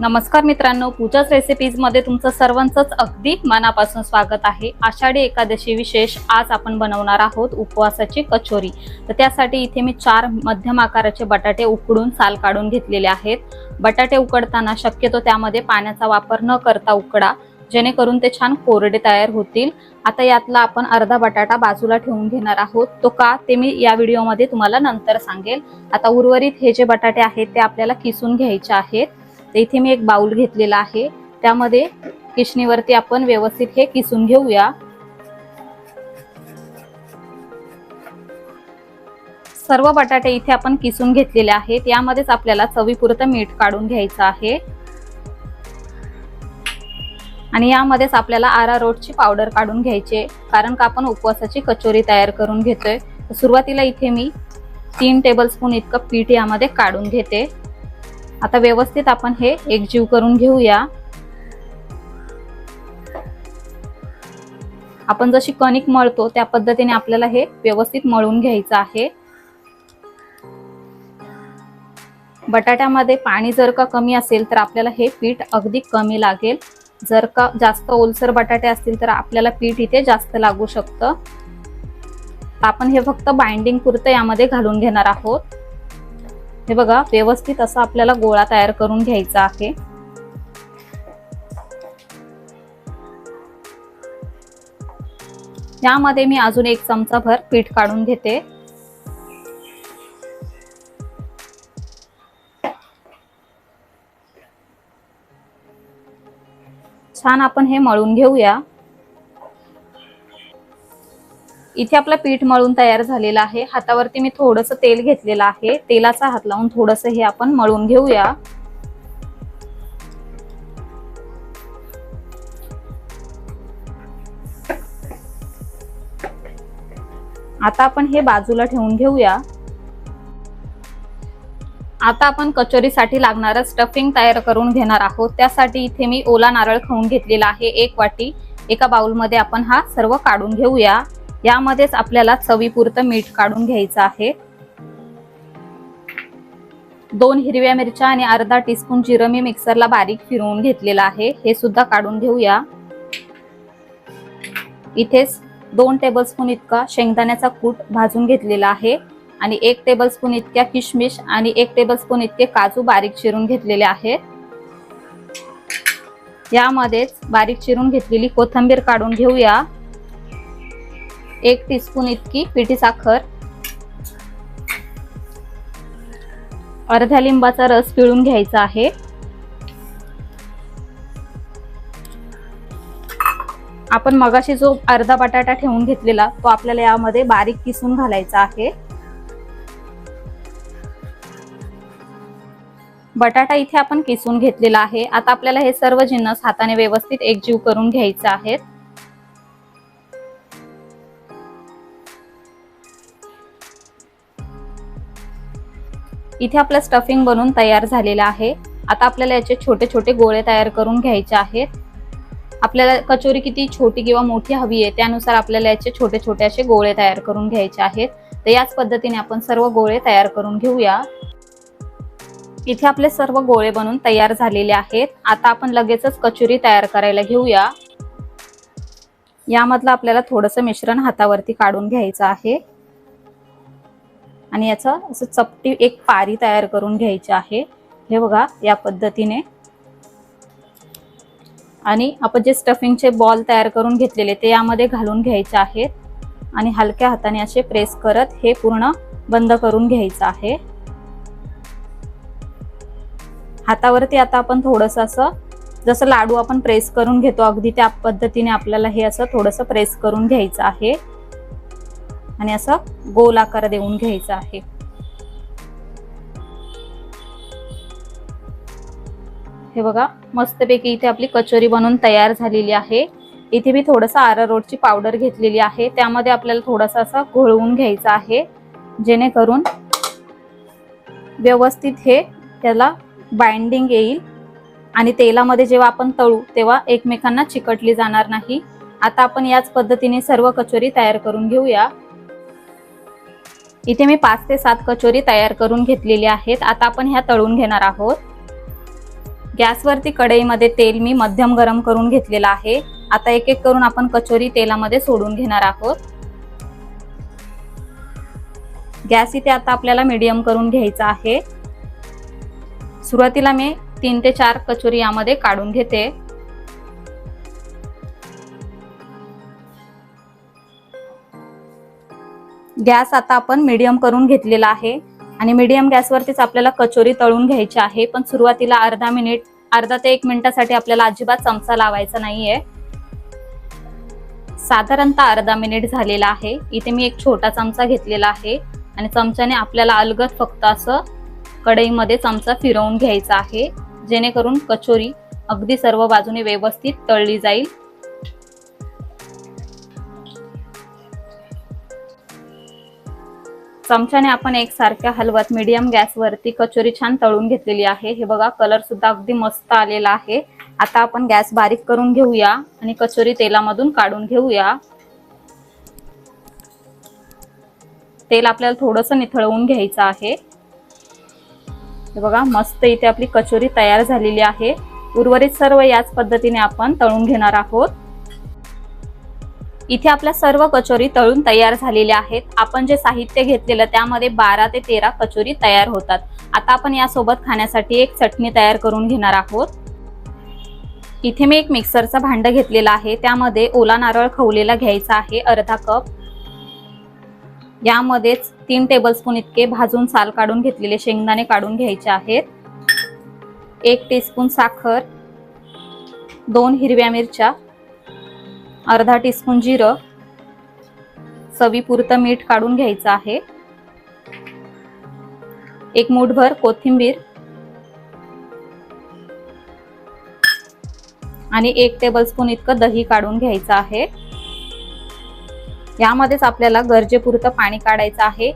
नमस्कार मित्रांनो पूजाच रेसिपीजमध्ये तुमचं सर्वांचंच अगदी मनापासून स्वागत आहे. आषाढी एकादशी विशेष आज आपण बनवणार आहोत उपवासाची कचोरी. तर त्यासाठी इथे मी चार मध्यम आकाराचे बटाटे उकडून साल काढून घेतलेले आहेत. बटाटे उकडताना शक्यतो त्यामध्ये पाण्याचा वापर न करता उकडा जेणेकरून ते छान कोरडे तयार होतील. आता यातला आपण अर्धा बटाटा बाजूला ठेवून घेणार आहोत. तो का ते मी या व्हिडिओमध्ये तुम्हाला नंतर सांगेल. आता उर्वरित हे जे बटाटे आहेत ते आपल्याला किसून घ्यायचे आहेत. तर इथे मी एक बाउल घेतलेला आहे. त्यामध्ये किसणीवरती आपण व्यवस्थित हे किसून घेऊया. सर्व बटाटे इथे आपण किसून घेतलेले आहेत. यामध्येच आपल्याला चवीपुरतं मीठ काढून घ्यायचं आहे. आणि यामध्येच आपल्याला आरारोटची पावडर काढून घ्यायची कारण का आपण उपवासाची कचोरी तयार करून घेतोय. सुरुवातीला इथे मी तीन टेबलस्पून इतकं पीठ यामध्ये काढून घेते. आता व्यवस्थित आपण हे एकजीव करून घेऊया. आपण जशी कणिक मळतो त्या पद्धतीने आपल्याला हे व्यवस्थित मळून घ्यायचं आहे. बटाट्यामध्ये पाणी जर का कमी असेल तर आपल्याला हे पीठ अगदी कमी लागेल. जर का जास्त ओलसर बटाटे असतील तर आपल्याला पीठ इथे जास्त लागू शकतं. आपण हे फक्त बाइंडिंग पुरतं यामध्ये घालून घेणार आहोत. हे बघा व्यवस्थित असा आपल्याला गोळा तयार करून घ्यायचा आहे. यामध्ये मी अजून एक चमचा भर पीठ काढून घेते. छान आपण हे मळून घेऊया. इथे आपला पीठ मळून तयार झालेलं आहे. हातावरती मी थोडस तेल घेतलेलं आहे. तेलाचा हात लावून थोडस हे आपण मळून घेऊया. आता आपण हे बाजूला ठेवून घेऊया. आता आपण कचोरीसाठी लागणारं स्टफिंग तयार करून घेणार आहोत. त्यासाठी इथे मी ओला नारळ खाऊन घेतलेला आहे एक वाटी. एका बाउलमध्ये आपण हा सर्व काढून घेऊया. यामध्येच आपल्याला चवीपुरतं मीठ काढून घ्यायचं आहे. दोन हिरव्या मिरच्या आणि अर्धा टीस्पून जिरं मी मिक्सरला बारीक फिरवून घेतलेलं आहे. हे सुद्धा काढून घेऊया. इथेच दोन टेबलस्पून इतका शेंगदाण्याचा कूट भाजून घेतलेला आहे आणि एक टेबलस्पून इतक्या किशमिश आणि एक टेबलस्पून इतके काजू बारीक चिरून घेतलेले आहेत यामध्येच बारीक चिरून घेतलेली कोथंबीर काढून घेऊया. एक टीस्पून इतकी पिठी साखर. अर्ध्या लिंबाचा रस पिळून घ्यायचा आहे. आपण मगाशी जो अर्धा बटाटा ठेवून घेतलेला तो आपल्याला यामध्ये बारीक किसून घालायचा आहे. बटाटा इथे आपण किसून घेतलेला आहे. आता आपल्याला हे सर्व जिन्नस हाताने व्यवस्थित एकजीव करून घ्यायचा आहेत. इथे आपलं स्टफिंग बनून तयार झालेलं आहे. आता आपल्याला याचे छोटे छोटे गोळे तयार करून घ्यायचे आहेत. आपल्याला कचोरी किती छोटी किंवा मोठी हवी आहे त्यानुसार आपल्याला याचे छोटे छोटे असे गोळे तयार करून घ्यायचे आहेत. तर याच पद्धतीने आपण सर्व गोळे तयार करून घेऊया. इथे आपले सर्व गोळे बनून तयार झालेले आहेत. आता आपण लगेचच कचोरी तयार करायला घेऊया. यामधलं आपल्याला थोडंसं मिश्रण हातावरती काढून घ्यायचं आहे. आणि याचं असं चपटी एक पारी तयार करून घ्यायची आहे. हे बघा या पद्धतीने. आणि आपण जे स्टफिंगचे बॉल तयार करून घेतलेले ते यामध्ये घालून घ्यायचे आहेत. आणि हलक्या हाताने असे प्रेस करत हे पूर्ण बंद करून घ्यायचं आहे. हातावरती आता आपण थोडंसं असं जसं लाडू आपण प्रेस करून घेतो अगदी त्या पद्धतीने आपल्याला हे असं थोडंसं प्रेस करून घ्यायचं आहे. आणि असं गोल आकार देऊन घ्यायचा आहे. हे बघा मस्तपैकी इथे आपली कचोरी बनवून तयार झालेली आहे. इथे मी थोडंसं आरारोटची पावडर घेतलेली आहे. त्यामध्ये आपल्याला थोडासा असं घोळवून घ्यायचं आहे. जेणेकरून व्यवस्थित हे त्याला बाइंडिंग येईल. आणि तेलामध्ये जेव्हा आपण तळू तेव्हा एकमेकांना चिकटली जाणार नाही. आता आपण याच पद्धतीने सर्व कचोरी तयार करून घेऊया. इथे मी पाच ते सात कचोरी तयार करून घेतलेली आहेत. आता आपण ह्या तळून घेणार आहोत. गॅसवरती कढईमध्ये तेल मी मध्यम गरम करून घेतलेलं आहे. आता एक एक करून आपण कचोरी तेलामध्ये सोडून घेणार आहोत. गॅस इथे आता आपल्याला मीडियम करून घ्यायचा आहे. सुरुवातीला मी तीन ते चार कचोरी यामध्ये काढून घेते. गॅस आता आपण मीडियम करून घेतलेला आहे. आणि मीडियम गॅसवरतीच आपल्याला कचोरी तळून घ्यायची आहे. पण सुरुवातीला अर्धा मिनिट अर्धा ते एक मिनिटासाठी आपल्याला अजिबात चमचा लावायचा नाहीये. साधारणतः अर्धा मिनिट झालेला आहे. इथे मी एक छोटा चमचा घेतलेला आहे. आणि चमच्याने आपल्याला अलगद फक्त असं कढईमध्ये चमचा फिरवून घ्यायचा आहे. जेणेकरून कचोरी अगदी सर्व बाजूने व्यवस्थित तळली जाईल. चमच्याने आपण एकसारख्या हलवत मीडियम गॅसवरती कचोरी छान तळून घेतलेली आहे. हे बघा कलर सुद्धा अगदी मस्त आलेला आहे. आता आपण गॅस बारीक करून घेऊया आणि कचोरी तेलामधून काढून घेऊया. तेल आपल्याला थोडस निथळवून घ्यायचं आहे. हे बघा मस्त इथे आपली कचोरी तयार झालेली आहे. उर्वरित सर्व याच पद्धतीने आपण तळून घेणार आहोत. इथे आपल्या सर्व कचोरी तळून तयार झालेल्या आहेत. आपण जे साहित्य घेतलेलं त्यामध्ये बारा ते तेरा कचोरी तयार होतात. आता आपण यासोबत खाण्यासाठी एक चटणी तयार करून घेणार आहोत. इथे मी एक मिक्सरचा भांडं घेतलेला आहे. त्यामध्ये ओला नारळ खवलेला घ्यायचा आहे अर्धा कप. यामध्येच तीन टेबलस्पून इतके भाजून साल काढून घेतलेले शेंगदाणे काढून घ्यायचे आहेत. एक टीस्पून साखर दोन हिरव्या मिरच्या अर्धा टीस्पून जिरं चवीपुरतं मीठ काढून घ्यायचं आहे. एक मूठभर कोथिंबीर आणि एक टेबलस्पून इतकं दही काढून घ्यायचं आहे. यामध्येच आपल्याला गरजेपुरतं पाणी काढायचं आहे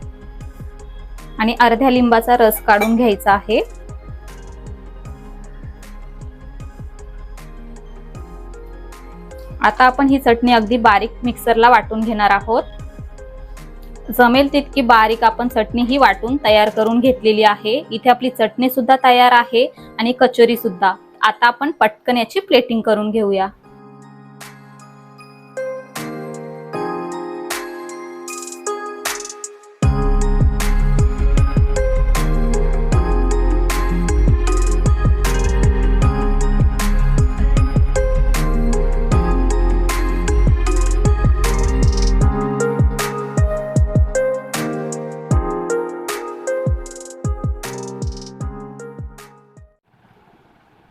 आणि अर्ध्या लिंबाचा रस काढून घ्यायचा आहे. आता आपण ही चटणी अगदी बारीक मिक्सरला वाटून घेणार आहोत. जमेल तितकी बारीक आपण चटणी ही वाटून तयार करून घेतलेली आहे. इथे आपली चटणी सुद्धा तयार आहे आणि कचोरी सुद्धा आता आपण पटकन याची प्लेटिंग करून घेऊया.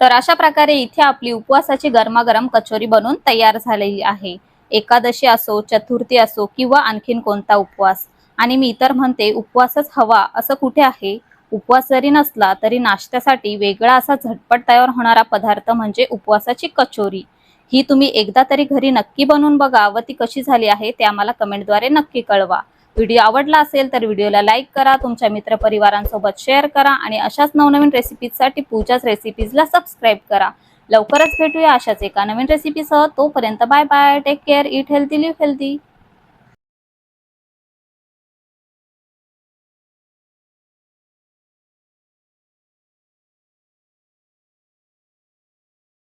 तर अशा प्रकारे इथे आपली उपवासाची गरमागरम कचोरी बनून तयार झालेली आहे. एकादशी असो चतुर्थी असो किंवा आणखीन कोणता उपवास. आणि मी इतर म्हणते उपवासच हवा असं कुठे आहे? उपवास जरी नसला तरी नाश्त्यासाठी वेगळा असा झटपट तयार होणारा पदार्थ म्हणजे उपवासाची कचोरी. ही तुम्ही एकदा तरी घरी नक्की बनवून बघा व ती कशी झाली आहे ते आम्हाला कमेंटद्वारे नक्की कळवा. व्हिडिओ आवडला असेल तर व्हिडिओला लाईक करा तुमच्या मित्रपरिवारांसोबत शेअर करा आणि अशाच नवनवीन रेसिपीजसाठी पूजाच रेसिपीजला सबस्क्राईब करा. लवकरच भेटूया अशाच एका नवीन रेसिपीसह. तोपर्यंत bye bye take care eat healthy live healthy.